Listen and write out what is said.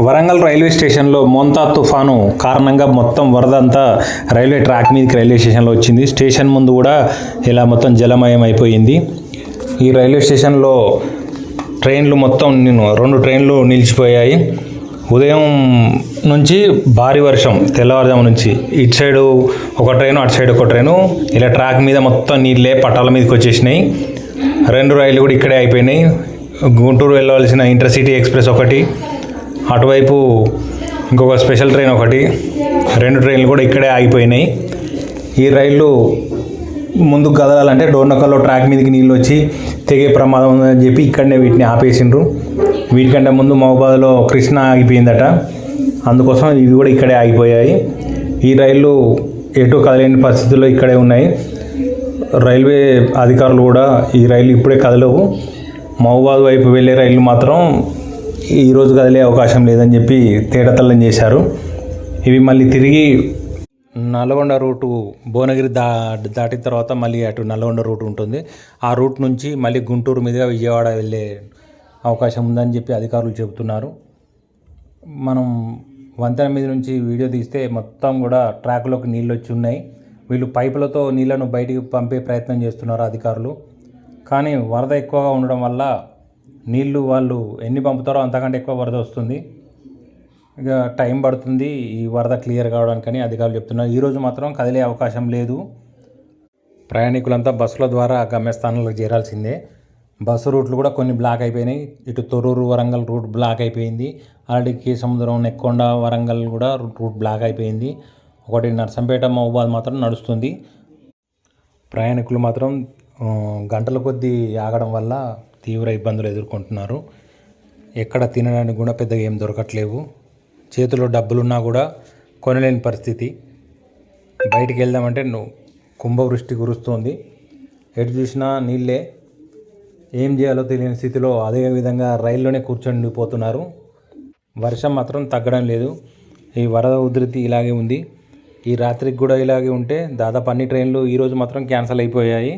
Warangal railway స్టేషన్లో మోంతా తుఫాను కారణంగా మొత్తం వరద అంతా రైల్వే ట్రాక్ మీదకి రైల్వే స్టేషన్లో వచ్చింది. స్టేషన్ ముందు కూడా ఇలా మొత్తం జలమయం అయిపోయింది. ఈ రైల్వే స్టేషన్లో ట్రైన్లు మొత్తం నేను రెండు ట్రైన్లు నిలిచిపోయాయి. ఉదయం నుంచి భారీ వర్షం తెల్లవారుజాము నుంచి. ఇటు సైడు ఒక ట్రైను అటు సైడ్ ఒక ట్రైను. ఇలా ట్రాక్ మీద మొత్తం నీళ్ళే పట్టాల మీదకి వచ్చేసినాయి. రెండు రైళ్ళు కూడా ఇక్కడే అయిపోయినాయి. గుంటూరు వెళ్ళవలసిన ఇంటర్సిటీ ఎక్స్ప్రెస్ ఒకటి అటువైపు ఇంకొక స్పెషల్ ట్రైన్ ఒకటి. రెండు ట్రైన్లు కూడా ఇక్కడే ఆగిపోయినాయి. ఈ రైళ్ళు ముందుకు కదలాలంటే డోర్నకల్లో ట్రాక్ మీదకి నీళ్ళు వచ్చి తెగే ప్రమాదం ఉందని చెప్పి ఇక్కడనే వీటిని ఆపేసిండ్రు. వీటికంటే ముందు మహబాద్లో కృష్ణ ఆగిపోయిందట. అందుకోసం ఇవి కూడా ఇక్కడే ఆగిపోయాయి. ఈ రైళ్ళు ఎటు కదలేని పరిస్థితుల్లో ఇక్కడే ఉన్నాయి. రైల్వే అధికారులు కూడా ఈ రైలు ఇప్పుడే కదలవు. మహబాద్ వైపు వెళ్ళే రైళ్ళు మాత్రం ఈరోజు కదిలే అవకాశం లేదని చెప్పి తేటతల్లం చేశారు. ఇవి మళ్ళీ తిరిగి నల్గొండ రూటు భువనగిరి దా దాటిన తర్వాత మళ్ళీ అటు నల్గొండ రూట్ ఉంటుంది. ఆ రూట్ నుంచి మళ్ళీ గుంటూరు మీదుగా విజయవాడ వెళ్ళే అవకాశం ఉందని చెప్పి అధికారులు చెబుతున్నారు. మనం వంతెన మీద నుంచి వీడియో తీస్తే మొత్తం కూడా ట్రాక్లోకి నీళ్ళు వచ్చి ఉన్నాయి. వీళ్ళు పైపులతో నీళ్ళను బయటికి పంపే ప్రయత్నం చేస్తున్నారు అధికారులు. కానీ వరద ఎక్కువగా ఉండడం వల్ల నీళ్ళు వాళ్ళు ఎన్ని పంపుతారో అంతకంటే ఎక్కువ వరద వస్తుంది. ఇక టైం పడుతుంది ఈ వరద క్లియర్ కావడానికని అధికారులు చెప్తున్నారు. ఈరోజు మాత్రం కదిలే అవకాశం లేదు. ప్రయాణికులంతా బస్సుల ద్వారా గమ్యస్థానాలకు చేరాల్సిందే. బస్సు రూట్లు కూడా కొన్ని బ్లాక్ అయిపోయినాయి. ఇటు తొర్రూరు వరంగల్ రూట్ బ్లాక్ అయిపోయింది. ఆల్రెడీ కే సముద్రం నెక్కొండ వరంగల్ కూడా రూట్ బ్లాక్ అయిపోయింది. ఒకటి నర్సంపేట మహబాద్ మాత్రం నడుస్తుంది. ప్రయాణికులు మాత్రం గంటల కొద్దీ ఆగడం వల్ల తీవ్ర ఇబ్బందులు ఎదుర్కొంటున్నారు. ఎక్కడ తినడానికి కూడా పెద్దగా ఏం దొరకట్లేవు. చేతిలో డబ్బులున్నా కూడా కొనలేని పరిస్థితి. బయటికి వెళ్దామంటే కుంభవృష్టి కురుస్తోంది. ఎటు చూసినా నీళ్ళే. ఏం చేయాలో తెలియని స్థితిలో అదే విధంగా రైల్లోనే కూర్చొనిపోతున్నారు వర్షం మాత్రం తగ్గడం లేదు. ఈ వరద ఉధృతి ఇలాగే ఉంది. ఈ రాత్రికి కూడా ఇలాగే ఉంటే దాదాపు అన్ని ట్రైన్లు ఈరోజు మాత్రం క్యాన్సిల్ అయిపోయాయి.